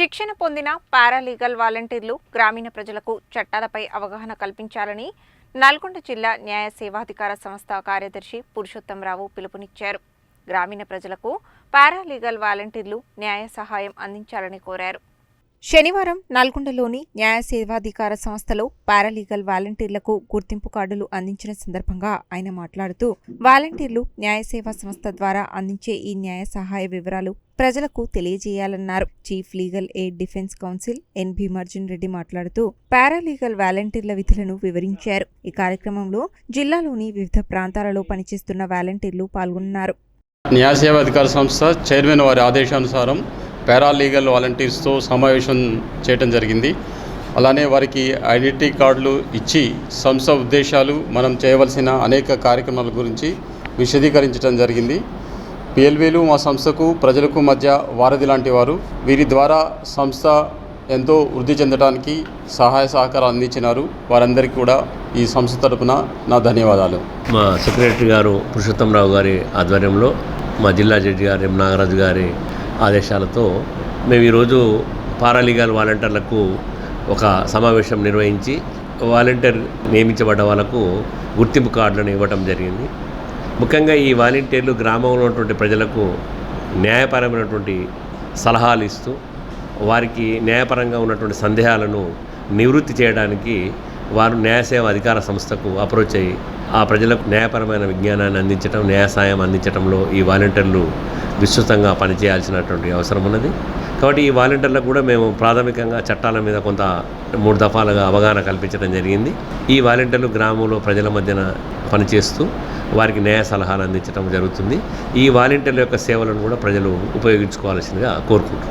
శిక్షణ పొందిన పారాలీగల్ వాలంటీర్లు గ్రామీణ ప్రజలకు చట్టాలపై అవగాహన కల్పించాలని నల్గొండ జిల్లా న్యాయ సేవాధికార సంస్థ కార్యదర్శి పురుషోత్తంరావు పిలుపునిచ్చారు. గ్రామీణ ప్రజలకు పారాలీగల్ వాలంటీర్లు న్యాయ సహాయం అందించాలని కోరారు. శనివారం నల్గొండలోని న్యాయ సేవాధికార సంస్థలో పారాలీగల్ వాలంటీర్లకు గుర్తింపు కార్డులు అందించిన సందర్భంగా ఆయన మాట్లాడుతూ వాలంటీర్లు న్యాయ సేవా సంస్థ ద్వారా అందించే ఈ న్యాయ సహాయ వివరాలు ప్రజలకు తెలియజేయాలన్నారు. Chief legal aid defence counsel N. Bheemarjun Reddy మాట్లాడుతూ పారాలీగల్ వాలంటీర్ల విధులను వివరించారు. ఈ కార్యక్రమంలో జిల్లాలోని వివిధ ప్రాంతాలలో పనిచేస్తున్న వాలంటీర్లు పాల్గొన్నారు. న్యాయ సేవా అధికార సంస్థ చైర్మన్ వారి ఆదేశానుసారం పారాలీగల్ వాలంటీర్స్తో సమావేశం చేయడం జరిగింది. అలానే వారికి ఐడెంటిటీ కార్డులు ఇచ్చి సంస్థ ఉద్దేశాలు మనం చేయవలసిన అనేక కార్యక్రమాల గురించి విశదీకరించడం జరిగింది. పిఎల్వీలు మా సంస్థకు ప్రజలకు మధ్య వారధి లాంటి వారు. వీరి ద్వారా సంస్థ ఎంతో వృద్ధి చెందడానికి సహాయ సహకారం అందించినారు. వారందరికీ కూడా ఈ సంస్థ తరపున నా ధన్యవాదాలు. మా సెక్రటరీ గారు పురుషోత్తమరావు గారి ఆధ్వర్యంలో మా జిల్లా జడ్జి గారు ఎం నాగరాజు గారి ఆదేశాలతో మేము ఈరోజు పారాలీగల్ వాలంటీర్లకు ఒక సమావేశం నిర్వహించి వాలంటీర్ నియమించబడ్డ వాళ్ళకు గుర్తింపు కార్డులను ఇవ్వడం జరిగింది. ముఖ్యంగా ఈ వాలంటీర్లు గ్రామంలో ఉన్నటువంటి ప్రజలకు న్యాయపరమైనటువంటి సలహాలు ఇస్తూ వారికి న్యాయపరంగా ఉన్నటువంటి సందేహాలను నివృత్తి చేయడానికి వారు న్యాయసేవ అధికార సంస్థకు అప్రోచ్ అయ్యి ఆ ప్రజలకు న్యాయపరమైన విజ్ఞానాన్ని అందించడం న్యాయ సాయం అందించడంలో ఈ వాలంటీర్లు విస్తృతంగా పనిచేయాల్సినటువంటి అవసరం ఉన్నది. కాబట్టి ఈ వాలంటీర్లకు కూడా మేము ప్రాథమికంగా చట్టాల మీద కొంత మూడు దఫాలుగా అవగాహన కల్పించడం జరిగింది. ఈ వాలంటీర్లు గ్రామంలో ప్రజల మధ్యన పనిచేస్తూ వారికి న్యాయ సలహాలు అందించడం జరుగుతుంది. ఈ వాలంటీర్ల యొక్క సేవలను కూడా ప్రజలు ఉపయోగించుకోవాల్సిందిగా కోరుకుంటున్నాను